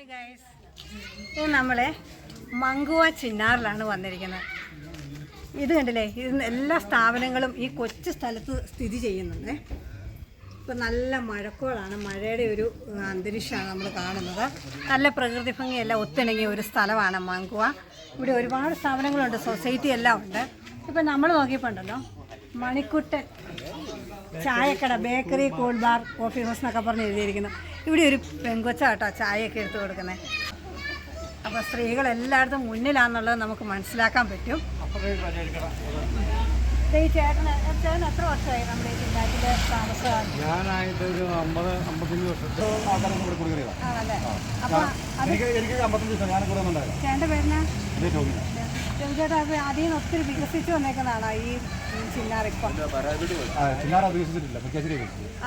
Hi guys നമ്മളെ മങ്കുവ ചിന്നാറിലാണ് വന്നിരിക്കുന്നത്. ഇത് കണ്ടില്ലേ? ഇത് എല്ലാ സ്ഥാപനങ്ങളും ഈ കൊച്ചു സ്ഥലത്ത് സ്ഥിതി ചെയ്യുന്നുണ്ട്. ഇപ്പം നല്ല മഴക്കോളാണ്. മഴയുടെ ഒരു അന്തരീക്ഷമാണ് നമ്മൾ കാണുന്നത്. നല്ല പ്രകൃതി ഭംഗിയെല്ലാം ഒത്തിണങ്ങിയ ഒരു സ്ഥലമാണ് മങ്കുവ. ഇവിടെ ഒരുപാട് സ്ഥാപനങ്ങളുണ്ട്. സൊസൈറ്റി എല്ലാം ഉണ്ട്. ഇപ്പം നമ്മൾ നോക്കിയപ്പോണ്ടല്ലോ മണിക്കുട്ടൻ ചായക്കട bakery cool bar coffee house എന്നൊക്കെ പറഞ്ഞ് എഴുതിയിരിക്കുന്നു. ഇവിടെ ഒരു പെങ്കൊച്ചാട്ടോ ചായയൊക്കെ എടുത്ത് കൊടുക്കുന്നത് അപ്പോൾ സ്ത്രീകൾ എല്ലായിടത്തും മുന്നിലാണെന്നുള്ളത് നമുക്ക് മനസ്സിലാക്കാൻ പറ്റും. ഈ ചേട്ടന് ചേട്ടൻ എത്ര വർഷമായി നമ്മുടെ ഈ ജില്ലാറ്റിൽ താമസം ഞാനായിട്ട് ഒരു അമ്പത് അമ്പത്തഞ്ച് വർഷത്തെ ആൾക്കാരൊക്കെ ഇവിടെ കൊടുക്കുക ആണല്ലേ? അപ്പോൾ എനിക്ക് എനിക്ക് അമ്പത്തഞ്ച് ദിവസം ഞാൻ കൂടെ ഒന്നുണ്ടായില്ല ചേട്ടന്റെ പേരിന് ഇതേ ടോമിന ചേട്ടാ അത് അതിൽ നിന്ന് ഒത്തിരി വികസിച്ച് വന്നേക്കുന്നതാണോ ഈ ചിന്നാർ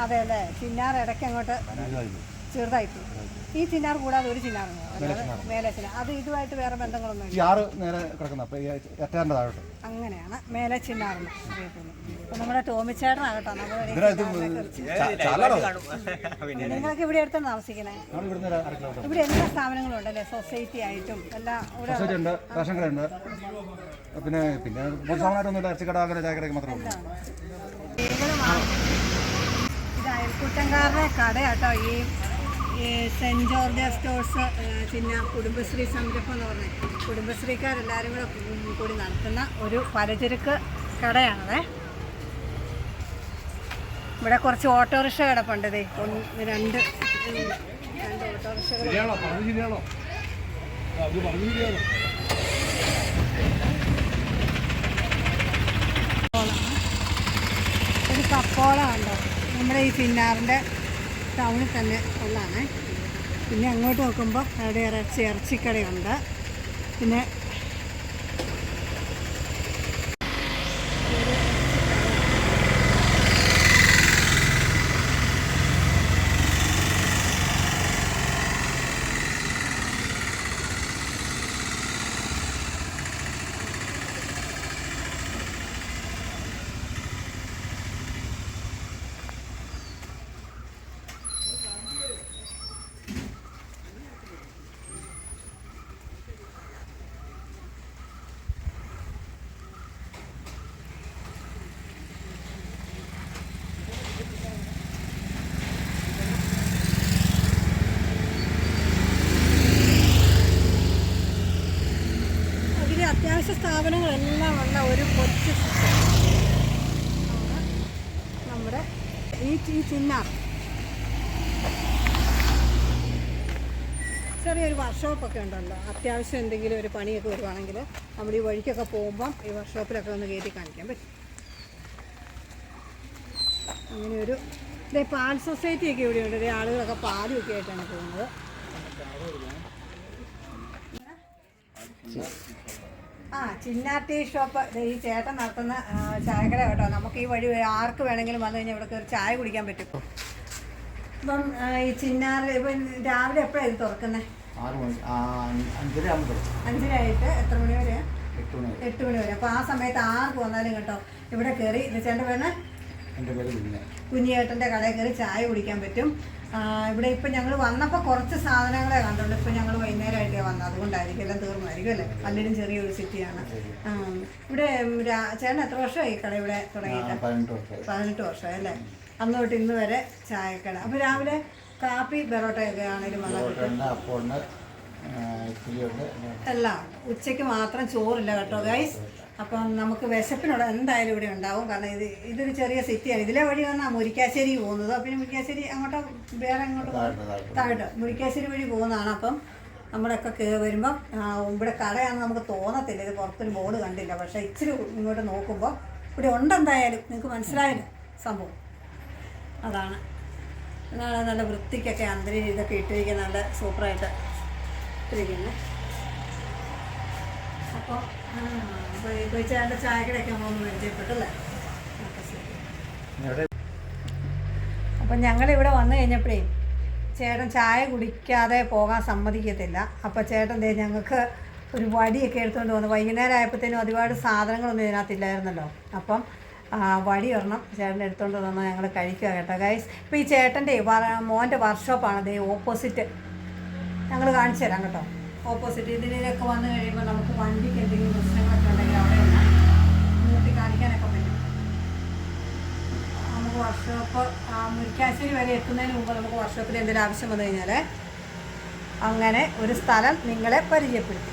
അതെ അല്ലേ ചിന്നാർ ഇടയ്ക്ക് അങ്ങോട്ട് ചെറുതായിപ്പോയി ഈ ചിന്നാർ കൂടാതെ ഒരു ചിന്നാറുണ്ടോ മേലെ ചിന്നാർ അത് ഇതുമായിട്ട് വേറെ ബന്ധങ്ങളൊന്നും ആറ് നേരെ കിടക്കുന്ന അപ്പൊ ഈ എട്ടാറിന്റെ താഴോട്ട്. അങ്ങനെയാണ്. മേലെ ചിന്നാറിന് അറിയപ്പെടുന്നത്. നമ്മുടെ ടോമിച്ചേട്ടനാകട്ടോ നമ്മുടെ നിങ്ങളൊക്കെ ഇവിടെ അടുത്താണ് താമസിക്കുന്നത് നമ്മൾ ഇവിടുന്ന് അര കിലോമീറ്റർ. ഇവിടെ എല്ലാ സ്ഥാപനങ്ങളും ഉണ്ടല്ലേ സൊസൈറ്റി ആയിട്ടും എല്ലാം സൊസൈറ്റി ഉണ്ട് റേഷൻ കട ഉണ്ട്. പിന്നെ പിന്നെ പൊതുസാമാനായിട്ടൊന്നുമില്ല ഇറച്ചിക്കട അങ്ങനെ ചായക്കടയൊക്കെ മാത്രമേ ഉള്ളൂ. ഇത് അയൽക്കൂട്ടംകാരുടെ കടയാട്ടോ ഈ ഈ സെന്റ് ജോർജ് സ്റ്റോഴ്സ് പിന്നെ കുടുംബശ്രീ സംരംഭം എന്ന് പറഞ്ഞ കുടുംബശ്രീക്കാരെല്ലാവരും കൂടെ കൂടി നടത്തുന്ന ഒരു പലചരക്ക് കടയാണത്. ഇവിടെ കുറച്ച് ഓട്ടോറിക്ഷ കിടപ്പുണ്ട് ഇതേ ഒന്ന് രണ്ട് രണ്ട് ഓട്ടോറിക്ഷകൾ ഒരു കപ്പോള ഉണ്ടോ? നമ്മുടെ ഈ ചിന്നാറിന്റെ ടൗണിൽ തന്നെ ഉള്ളതാണ്. പിന്നെ അങ്ങോട്ട് നോക്കുമ്പോൾ അവിടെ ഇറച്ചി ഇറച്ചിക്കടയുണ്ട്. പിന്നെ അതിലെ സ്ഥാപനങ്ങളെല്ലാം ഉള്ള ഒരു കൊച്ചു നമ്മുടെ ഈ ഈ ചിന്നാർ ചെറിയൊരു വർക്ക്ഷോപ്പൊക്കെ ഉണ്ടല്ലോ. അത്യാവശ്യം എന്തെങ്കിലും ഒരു പണിയൊക്കെ വരുവാണെങ്കിൽ നമ്മൾ ഈ വഴിക്കൊക്കെ പോകുമ്പം ഈ വർക്ക്ഷോപ്പിലൊക്കെ ഒന്ന് കയറ്റി കാണിക്കാൻ പറ്റും. അങ്ങനെ ഒരു ഇതേ പാൽ സൊസൈറ്റി ഒക്കെ ഇവിടെ ഉണ്ട്. ആളുകളൊക്കെ പാലും ഒക്കെ ആയിട്ടാണ് പോകുന്നത്. ആ ചിന്നാട്ടി ഷോപ്പ്. ഈ ചേട്ടൻ നടത്തുന്ന ചായക്കട കേട്ടോ. നമുക്ക് ഈ വഴി ആർക്ക് വേണമെങ്കിലും വന്നു കഴിഞ്ഞാൽ ഇവിടെ കയറി ചായ കുടിക്കാൻ പറ്റും. ഇപ്പം ഈ ചിന്നാർ ഇപ്പം രാവിലെ എപ്പോഴാണ് ഇത് തുറക്കുന്നത് അഞ്ചരയായിട്ട് എത്ര മണി വരെ. എട്ട് മണി വരെ. അപ്പോൾ ആ സമയത്ത് ആർക്ക് വന്നാലും കേട്ടോ ഇവിടെ കയറി ഇത് എന്റെ കുഞ്ഞിയേട്ടന്റെ കടയിൽ കയറി ചായ കുടിക്കാൻ പറ്റും. ഇവിടെ ഇപ്പം ഞങ്ങൾ വന്നപ്പോൾ കുറച്ച് സാധനങ്ങളെ കണ്ടുള്ളൂ. ഇപ്പം ഞങ്ങൾ വൈകുന്നേരമായിട്ടേ വന്നത്. അതുകൊണ്ടായിരിക്കും എല്ലാം തീർന്നായിരിക്കും അല്ലേ? പലരും ചെറിയൊരു സിറ്റിയാണ്. ഇവിടെ ചേട്ടൻ എത്ര വർഷമായി കട ഇവിടെ തുടങ്ങിയിട്ട്? പതിനെട്ട് വർഷമായി. പതിനെട്ട് വർഷമായി അല്ലേ? അന്ന് തൊട്ട് ഇന്ന് വരെ ചായക്കട. അപ്പോൾ രാവിലെ കാപ്പി പെറോട്ടയൊക്കെ ആണെങ്കിലും വന്നാൽ എല്ലാം ഉച്ചയ്ക്ക് മാത്രം ചോറില്ല കേട്ടോ ഗൈസ് അപ്പം നമുക്ക് വിശപ്പിനോട് എന്തായാലും ഇവിടെ ഉണ്ടാവും. കാരണം ഇത് ഇതൊരു ചെറിയ സിറ്റിയാണ്. ഇതിലെ വഴി വന്നാൽ മുരിക്കാശ്ശേരി പോകുന്നത്. പിന്നെ മുരിക്കാശ്ശേരി അങ്ങോട്ടോ വേറെ അങ്ങോട്ട് താഴോട്ട് മുരിക്കാശ്ശേരി വഴി പോകുന്നതാണ്. അപ്പം നമ്മുടെയൊക്കെ കയറി വരുമ്പം ഇവിടെ കടയാണെന്ന് നമുക്ക് തോന്നത്തില്ല. ഇത് പുറത്തൊരു ബോർഡ് കണ്ടില്ല. പക്ഷേ ഇച്ചിരി ഇങ്ങോട്ട് നോക്കുമ്പോൾ ഇവിടെ ഉണ്ടെന്തായാലും നിങ്ങൾക്ക് മനസ്സിലായില്ല സംഭവം. അതാണ്. എന്നാണ് നല്ല വൃത്തിക്കൊക്കെ അന്തരീക്ഷം ഇതൊക്കെ ഇട്ടിരിക്കുന്നത് നല്ല സൂപ്പറായിട്ട്. ഇട്ടിരിക്കുന്നത് അപ്പോൾ കൊച്ചാന്റെ ചായക്കടയൊക്കെ നമ്മളൊന്ന് പരിചയപ്പെട്ടല്ലേ? അപ്പം ഞങ്ങളിവിടെ വന്നു കഴിഞ്ഞപ്പോഴേ ചേട്ടൻ ചായ കുടിക്കാതെ പോകാൻ സമ്മതിക്കത്തില്ല. അപ്പോൾ ചേട്ടൻ ദേ ഞങ്ങൾക്ക് ഒരു വടിയൊക്കെ എടുത്തുകൊണ്ട് വന്നു. വൈകുന്നേരം ആയപ്പോഴത്തേനും ഒരുപാട് സാധനങ്ങളൊന്നും ഇതിനകത്തില്ലായിരുന്നല്ലോ. അപ്പം വടി ഒരെണ്ണം ചേട്ടൻ എടുത്തുകൊണ്ട് വന്നാൽ ഞങ്ങൾ കഴിക്കുക കേട്ടോ ഗൈസ് ഇപ്പോൾ ഈ ചേട്ടന്റെ മോന്റെ വർക്ക്ഷോപ്പാണ് ദേ ഓപ്പോസിറ്റ് ഞങ്ങൾ കാണിച്ചു തരാം കേട്ടോ. ഓപ്പോസിറ്റ് ഇതിലൊക്കെ വന്നു കഴിയുമ്പോൾ നമുക്ക് വണ്ടിക്ക് എന്തെങ്കിലും പ്രശ്നങ്ങളൊക്കെ ഉണ്ടെങ്കിൽ അവിടെ നിർത്തി കാണിക്കാനൊക്കെ പറ്റും. നമുക്ക് വർക്ക്ഷോപ്പ് മുരിക്കാശ്ശേരി വരെ എത്തുന്നതിന് മുമ്പ് നമുക്ക് വർക്ക്ഷോപ്പിൽ എന്തെങ്കിലും ആവശ്യം വന്നു കഴിഞ്ഞാൽ അങ്ങനെ ഒരു സ്ഥലം നിങ്ങളെ പരിചയപ്പെടുത്തി.